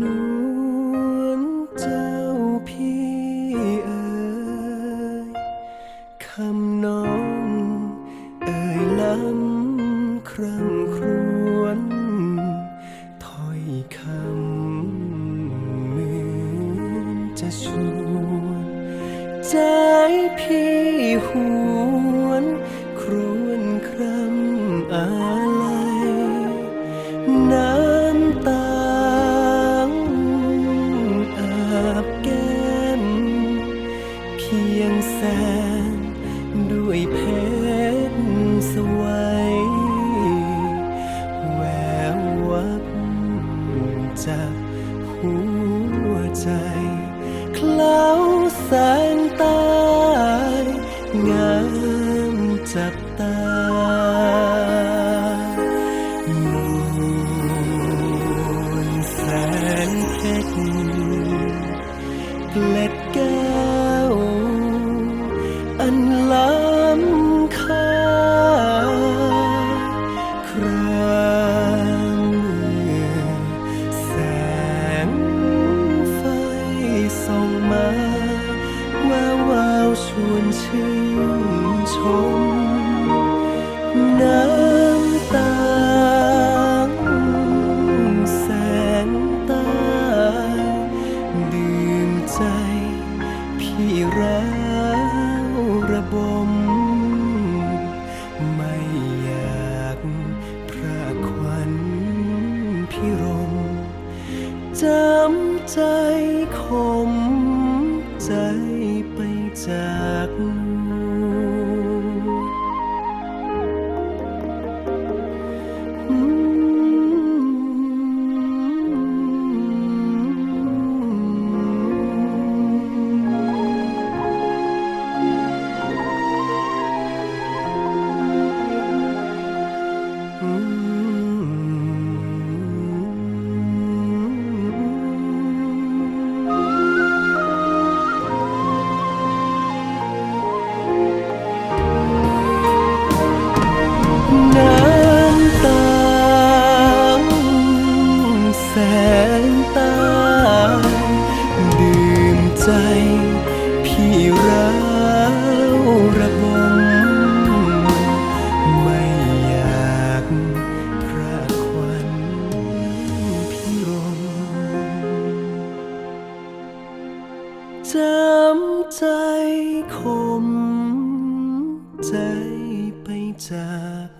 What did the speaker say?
นวลเจ้าพี่เอ๋ยคำนองเอ่ยล้ำครั้ครวนถอยคำเหมือนจะชวน ใจพี่หวน งแสนด้วยเพชรสวยแวววับจากหัวใจ เคล้าแสงตายงามจับตามวลแสนเพชรเกล็ดแก้ มน้ำตาแสนตาดื่มใจ พี่ร้าวระบม ไม่อยากพรากขวัญพี่รมจำใจคมใจไปจาก แสนตาดื่มใจ พี่ร้าวระบมไม่อยากพรากขวัญพี่รมจำใจคมใจไปจาก